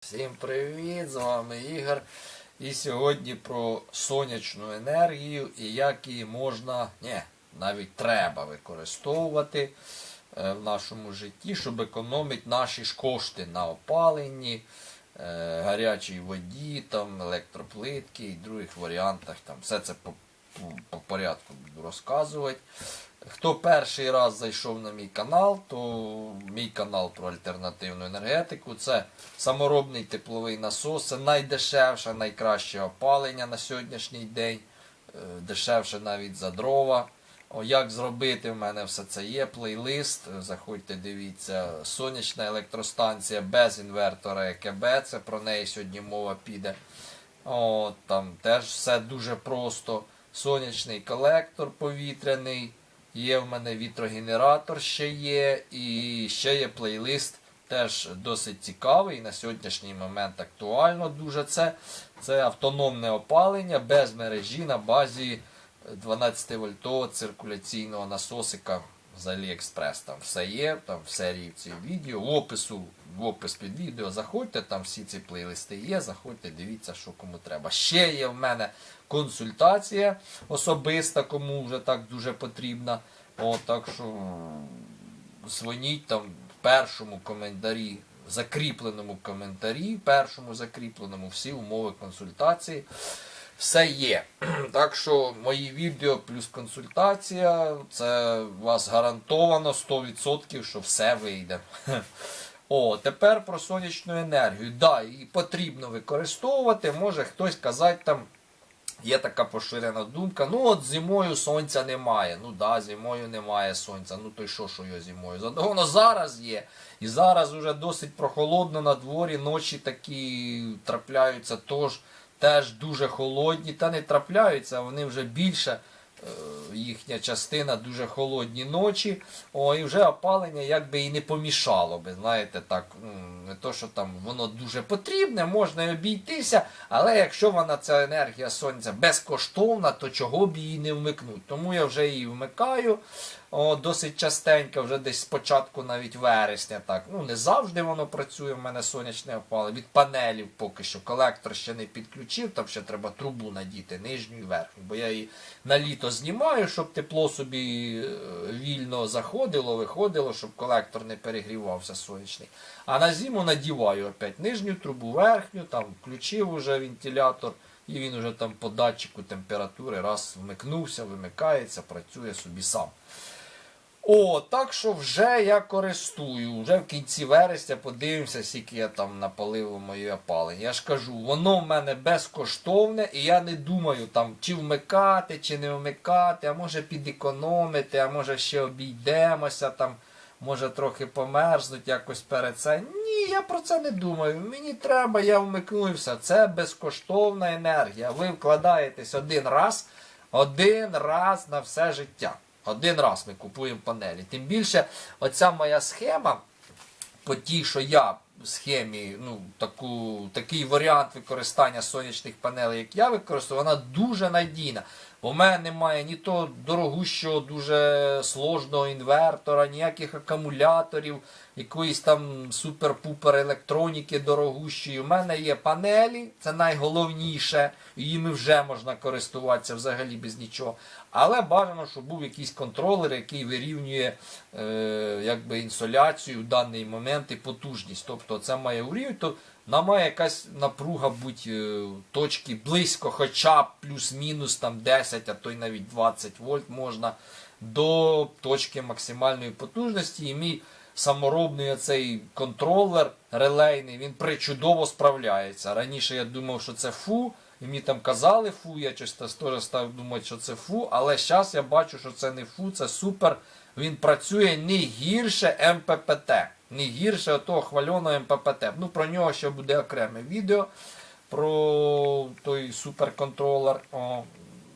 Всім привіт! З вами Ігор. І сьогодні про сонячну енергію і як її можна, ні, навіть треба використовувати е, в нашому житті, щоб економити наші ж кошти на опаленні, е, гарячій воді, там, електроплитки і других варіантах. Там, все це по, по, по порядку буду розказувати. Хто перший раз зайшов на мій канал, то мій канал про альтернативну енергетику. Це саморобний тепловий насос, це найдешевше, найкраще опалення на сьогоднішній день. Е, Дешевше навіть за дрова. О, як зробити, в мене все це є. Плейлист. Заходьте, дивіться, сонячна електростанція без інвертора ЕКБ. Це про неї сьогодні мова піде. О, там теж все дуже просто. Сонячний колектор повітряний. Є в мене вітрогенератор ще є, і ще є плейлист, теж досить цікавий. На сьогоднішній момент актуально дуже це. Це автономне опалення без мережі на базі 12 вольтового циркуляційного насосика з AliExpress. Там все є, там в серії ці відео. Опису, в опис під відео заходьте, там всі ці плейлисти є. Заходьте, дивіться, що кому треба. Ще є в мене консультація особиста, кому вже так дуже потрібна. О, так що дзвоніть там в першому коментарі, закріпленому коментарі, першому закріпленому всі умови консультації. Все є. Так що мої відео плюс консультація, це у вас гарантовано 100%, що все вийде. О, тепер про сонячну енергію. Да, її потрібно використовувати. Може хтось казати там. Є така поширена думка, ну от зимою сонця немає. Ну да, зимою немає сонця. Ну то й що, що його зимою? Зато зараз є. І зараз уже досить прохолодно на дворі, ночі такі трапляються тож, теж дуже холодні. Та не трапляються, вони вже більше. е, Їхня частина дуже холодні ночі. О, і вже опалення якби і не помішало би. Знаєте, так, не то, що там воно дуже потрібне, можна й обійтися, але якщо вона ця енергія сонця безкоштовна, то чого б її не вмикнути? Тому я вже її вмикаю о, досить частенько, вже десь спочатку навіть вересня. так. Ну, не завжди воно працює, в мене сонячне опалення. Від панелів поки що колектор ще не підключив, там ще треба трубу надіти, нижню і верхню, бо я її на літо знімаю, щоб тепло собі е, вільно заходило, виходило, щоб колектор не перегрівався сонячний. А на зиму надіваю опять нижню трубу, верхню, там включив уже вентилятор, і він уже там по датчику температури раз вмикнувся, вимикається, працює собі сам. О, так що вже я користую. Вже в кінці вересня подивимося, скільки я там напалив у моє опалення. Я ж кажу, воно в мене безкоштовне, і я не думаю, там, чи вмикати, чи не вмикати, а може підекономити, а може ще обійдемося, там, може трохи померзнуть якось перед це. Ні, я про це не думаю. Мені треба, я вмикну і все. Це безкоштовна енергія. Ви вкладаєтесь один раз, один раз на все життя. Один раз ми купуємо панелі. Тим більше, оця моя схема, по тій, що я в схемі, ну, таку, такий варіант використання сонячних панелей, як я використовую, вона дуже надійна. У мене немає ні того дорогущого, дуже сложного інвертора, ніяких акумуляторів, якоїсь там супер-пупер електроніки дорогущої. У мене є панелі, це найголовніше, їми вже можна користуватися взагалі без нічого. Але бажано, щоб був якийсь контролер, який вирівнює е, інсоляцію в даний момент і потужність. Тобто це має урівнювати, то нам має якась напруга бути е, точки близько, хоча б плюс-мінус там 10, а то й навіть 20 вольт можна до точки максимальної потужності. І мій саморобний оцей контролер релейний, він причудово справляється. Раніше я думав, що це фу. І мені там казали фу, я теж став думати, що це фу, але зараз я бачу, що це не фу, це супер. Він працює не гірше МППТ, не гірше того хвальоного МППТ. Ну, про нього ще буде окреме відео про той суперконтролер.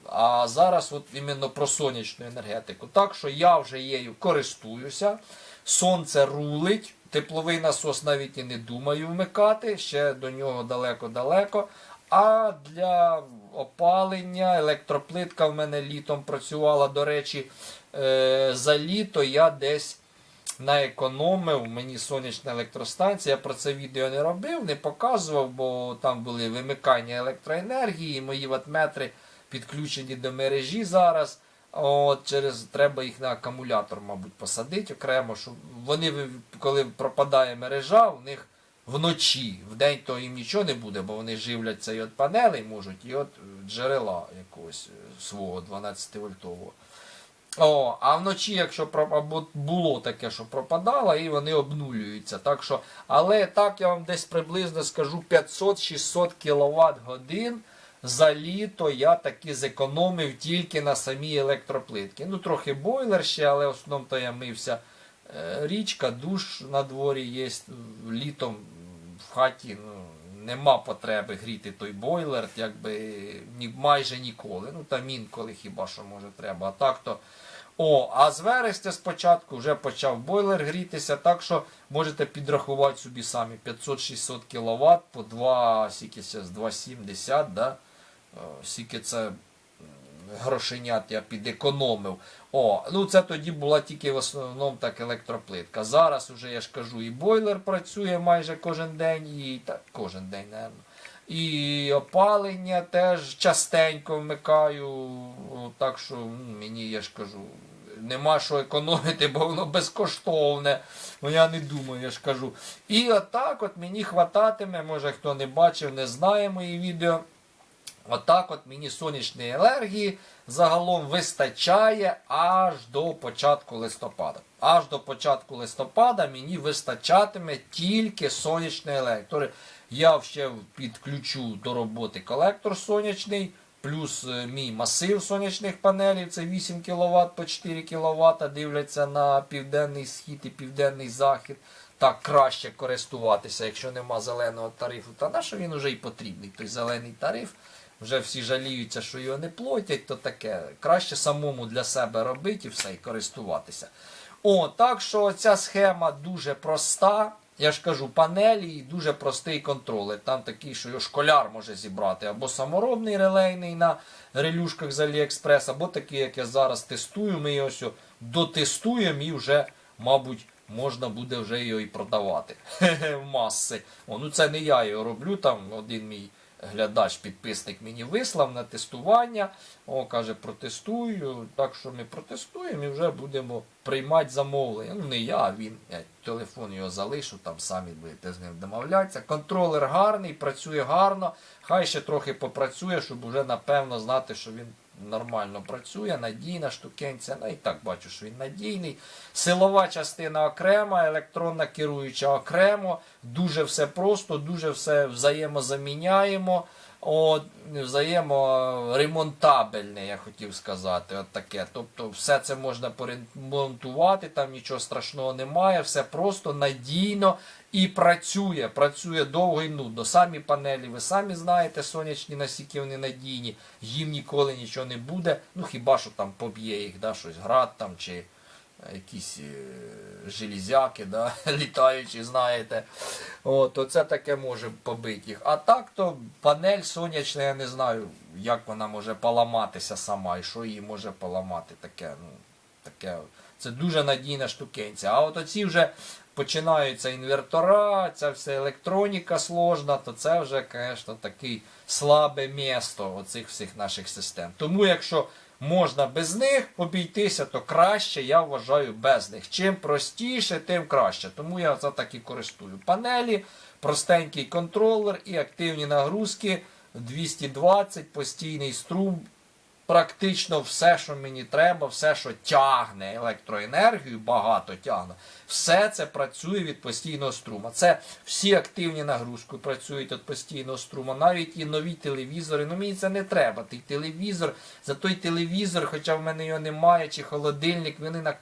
А зараз от іменно про сонячну енергетику. Так що я вже її користуюся. Сонце рулить, тепловий насос навіть і не думаю вмикати, ще до нього далеко-далеко. А для опалення електроплитка в мене літом працювала. До речі, е, за літо я десь наекономив мені сонячна електростанція. Я про це відео не робив, не показував, бо там були вимикання електроенергії, мої ватметри підключені до мережі зараз. От, через треба їх на акумулятор, мабуть, посадити окремо, щоб вони, коли пропадає мережа, у них вночі, в день то їм нічого не буде, бо вони живляться і від панелей можуть, і е, джерела якогось е, свого 12 вольтового. О, а вночі, якщо або було таке, що пропадало, і вони обнулюються. Так що, але так я вам десь приблизно скажу 500-600 кВт годин за літо я таки зекономив тільки на самій електроплитці. Ну, трохи бойлер ще, але в основному то я мився. Е, Річка, душ на дворі є. Літом хаті ну, нема потреби гріти той бойлер, якби майже ніколи. Ну там інколи хіба що може треба. А так то. О, а з вересня спочатку вже почав бойлер грітися, так що можете підрахувати собі самі 500-600 кВт по 2, скільки це, з 2,70, да? Скільки це грошенят я підекономив. О, ну це тоді була тільки в основному так електроплитка. Зараз уже я ж кажу, і бойлер працює майже кожен день, і так, кожен день, напевно. І опалення теж частенько вмикаю. Так що мені, я ж кажу, нема що економити, бо воно безкоштовне. Ну я не думаю, я ж кажу. І отак от мені хвататиме, може хто не бачив, не знає мої відео. Отак от мені сонячної енергії загалом вистачає аж до початку листопада. Аж до початку листопада мені вистачатиме тільки сонячної енергії. Тобто Я ще підключу до роботи колектор сонячний, плюс е, мій масив сонячних панелей, це 8 кВт по 4 кВт, дивляться на південний схід і південний захід. Так краще користуватися, якщо нема зеленого тарифу. Та на що він уже і потрібний, той зелений тариф. Вже всі жаліються, що його не платять, то таке. Краще самому для себе робити і все, і користуватися. О, так що ця схема дуже проста. Я ж кажу, панелі і дуже простий контролер. Там такий, що його школяр може зібрати, або саморобний релейний на релюшках з Аліекспрес, або такий, як я зараз тестую. Ми його ось дотестуємо і вже, мабуть, можна буде вже його і продавати в маси. О, ну це не я його роблю, там один мій глядач, підписник мені вислав на тестування. О, каже, протестую. Так що ми протестуємо і вже будемо приймати замовлення. Ну, не я, а він. Я телефон його залишу, там самі будете з ним домовлятися. Контролер гарний, працює гарно. Хай ще трохи попрацює, щоб вже напевно знати, що він нормально працює, надійна штукенця. Ну і так бачу, що він надійний. Силова частина окрема, електронна керуюча окремо. Дуже все просто, дуже все взаємозаміняємо. От, взаєморемонтабельне, я хотів сказати. От таке. Тобто все це можна поремонтувати, там нічого страшного немає, все просто надійно і працює. Працює довго і нудно. Самі панелі, ви самі знаєте, сонячні наскільки вони надійні, їм ніколи нічого не буде. Ну хіба що там поб'є їх, да, щось град там чи якісь е, железяки, да, літаючі, знаєте. От, оце таке може побити їх. А так то панель сонячна, я не знаю, як вона може поламатися сама і що її може поламати. Таке, ну, таке. Це дуже надійна штукенця. А от оці вже починаються інвертора, ця вся електроніка сложна, то це вже, звісно, таке слабе місто оцих всіх наших систем. Тому якщо можна без них обійтися, то краще, я вважаю, без них. Чим простіше, тим краще. Тому я це так і користую. Панелі, простенький контролер і активні нагрузки 220, постійний струм. Практично все, що мені треба, все, що тягне електроенергію, багато тягне, все це працює від постійного струма. Це всі активні нагрузки працюють від постійного струма, навіть і нові телевізори. Ну мені це не треба. Той телевізор, за той телевізор, хоча в мене його немає, чи холодильник, вони на,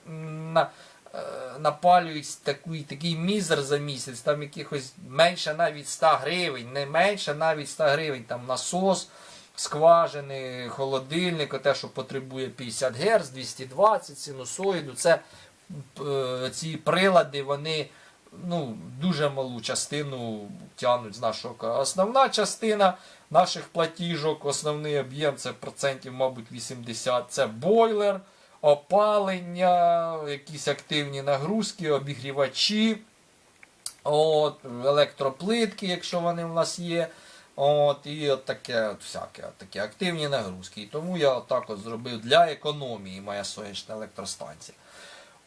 на, е, напалюють такий, такий мізер за місяць, там якихось менше навіть 100 гривень, не менше навіть 100 гривень, там насос скважини, холодильник, те, що потребує 50 Гц, 220, синусоїду. Це е, ці прилади, вони ну, дуже малу частину тягнуть з нашого. Основна частина наших платіжок, основний об'єм це процентів, мабуть, 80, це бойлер. опалення, якісь активні нагрузки, обігрівачі. От, електроплитки, якщо вони в нас є. От, і от таке от всяке, от такі активні нагрузки. І тому я отак от зробив для економії моя сонячна електростанція.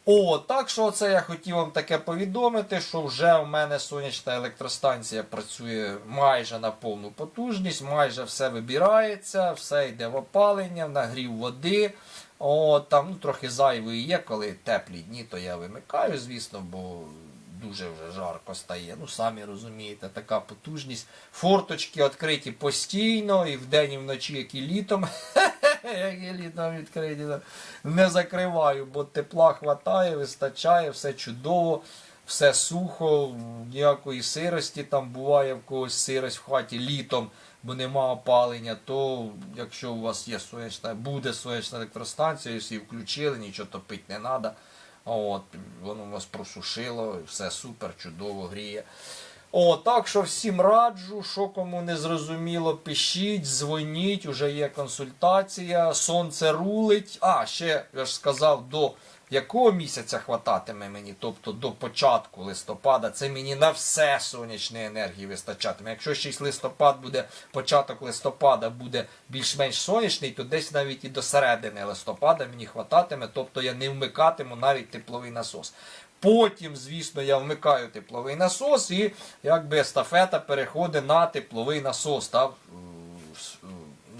О, так що це я хотів вам таке повідомити, що вже в мене сонячна електростанція працює майже на повну потужність, майже все вибирається, все йде в опалення, в нагрів води. О, там ну, трохи зайвої є, коли теплі дні, то я вимикаю, звісно, бо дуже вже жарко стає. Ну, самі розумієте, така потужність. Форточки відкриті постійно, і вдень, і вночі, як і літом. Як і літом відкриті. Не закриваю, бо тепла хватає, вистачає, все чудово, все сухо, ніякої сирості там буває в когось сирость в хаті літом, бо нема опалення, то якщо у вас є сонячна, буде сонячна електростанція, її включили, нічого топити не треба. От, воно вас просушило, все супер, чудово гріє. О, так що всім раджу, що кому не зрозуміло, пишіть, дзвоніть, уже є консультація, сонце рулить. А, ще я ж сказав, до якого місяця хвататиме мені, тобто до початку листопада, це мені на все сонячної енергії вистачатиме. Якщо ще й листопад буде, початок листопада буде більш-менш сонячний, то десь навіть і до середини листопада мені хвататиме, тобто я не вмикатиму навіть тепловий насос. Потім, звісно, я вмикаю тепловий насос і якби естафета переходить на тепловий насос. Так?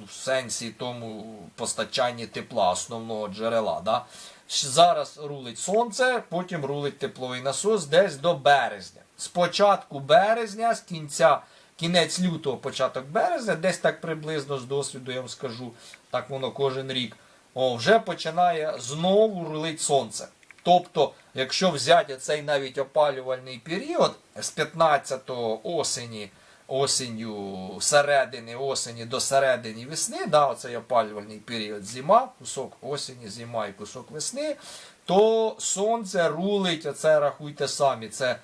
В сенсі тому постачанні тепла, основного джерела. Да? Зараз рулить сонце, потім рулить тепловий насос десь до березня. З початку березня, з кінця, кінець лютого, початок березня, десь так приблизно з досвіду я вам скажу, так воно кожен рік. О, вже починає знову рулить сонце. Тобто, якщо взяти цей навіть опалювальний період з 15 осені, осінню, середини осені до середини весни, да, оцей опалювальний період зима, кусок осені, зима і кусок весни, то сонце рулить, оце рахуйте самі, це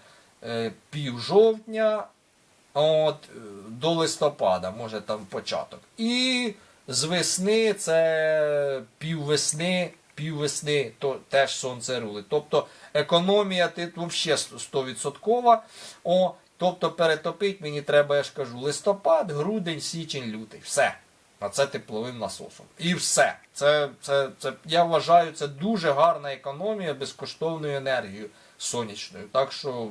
е, пів жовтня от, е, до листопада, може там початок. І з весни це піввесни, піввесни, то теж сонце рулить. Тобто економія тут взагалі 100%. О, тобто перетопити мені треба, я ж кажу, листопад, грудень, січень, лютий. Все. А це тепловим насосом. І все. Це, це, це, я вважаю, це дуже гарна економія безкоштовною енергією сонячною. Так що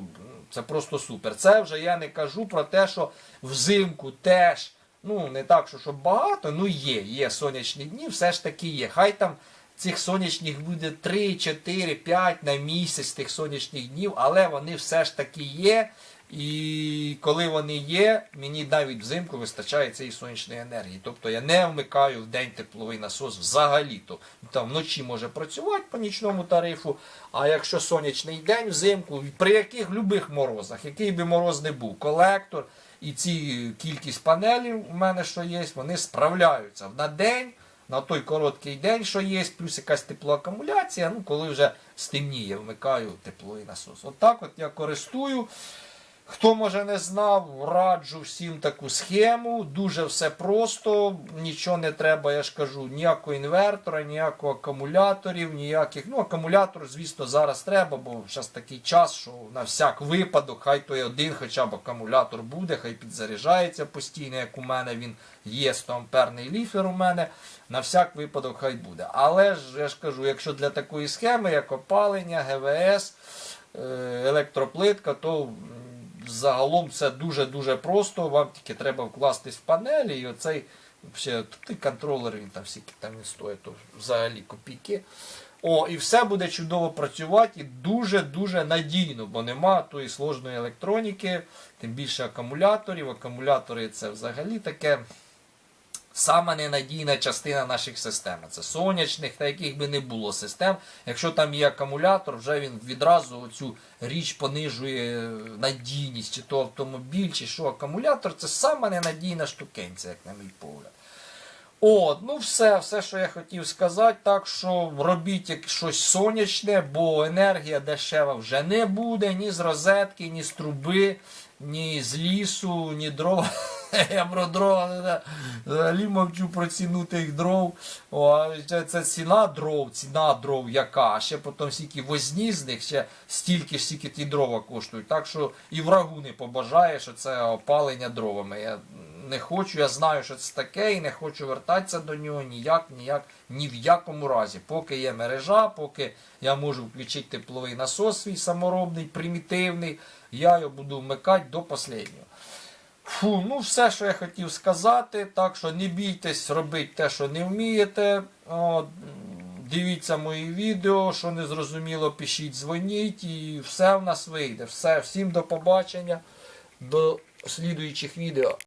це просто супер. Це вже я не кажу про те, що взимку теж, ну не так, що щоб багато, ну є, є сонячні дні, все ж таки є. Хай там цих сонячних буде 3, 4, 5 на місяць тих сонячних днів, але вони все ж таки є. І коли вони є, мені навіть взимку вистачає цієї сонячної енергії. Тобто я не вмикаю в день тепловий насос взагалі-то. Там вночі може працювати по нічному тарифу, а якщо сонячний день взимку, при яких любих морозах, який би мороз не був, колектор і ці кількість панелів у мене що є, вони справляються на день. На той короткий день, що є, плюс якась теплоакумуляція, ну коли вже стемніє, вмикаю тепловий насос. От так от я користую. Хто може не знав, раджу всім таку схему. Дуже все просто, нічого не треба, я ж кажу, ніякого інвертора, ніякого акумуляторів, ніяких. Ну, акумулятор, звісно, зараз треба, бо зараз такий час, що на всяк випадок, хай той один хоча б акумулятор буде, хай підзаряджається постійно, як у мене він є 100 амперний ліфер у мене. На всяк випадок хай буде. Але я ж кажу, якщо для такої схеми, як опалення, ГВС, е, електроплитка, то загалом це дуже-дуже просто. Вам тільки треба вкластись в панелі і оцей взагалі, той контролер, він там всі там він стоїть, то взагалі копійки. О, і все буде чудово працювати і дуже-дуже надійно, бо нема тої сложної електроніки, тим більше акумуляторів. Акумулятори це взагалі таке сама ненадійна частина наших систем. Це сонячних та яких би не було систем. Якщо там є акумулятор, вже він відразу цю річ понижує надійність, чи то автомобіль, чи що акумулятор це сама ненадійна штукенця, як на мій погляд. От, ну все, все, що я хотів сказати. Так що робіть як щось сонячне, бо енергія дешева вже не буде ні з розетки, ні з труби, ні з лісу, ні дрова. Я про дрова не взагалі мовчу про ціну тих дров. О, це, ціна дров, ціна дров яка. А ще потім стільки возні з них, ще стільки ж стільки ті дрова коштують. Так що і врагу не побажає, що це опалення дровами. Я не хочу, я знаю, що це таке, і не хочу вертатися до нього ніяк, ніяк, ні в якому разі. Поки є мережа, поки я можу включити тепловий насос свій саморобний, примітивний, я його буду вмикати до останнього. Фу, ну все, що я хотів сказати. Так що не бійтесь робити те, що не вмієте. От, дивіться мої відео, що не зрозуміло, пишіть, дзвоніть, і все в нас вийде. Все, всім до побачення, до слідуючих відео.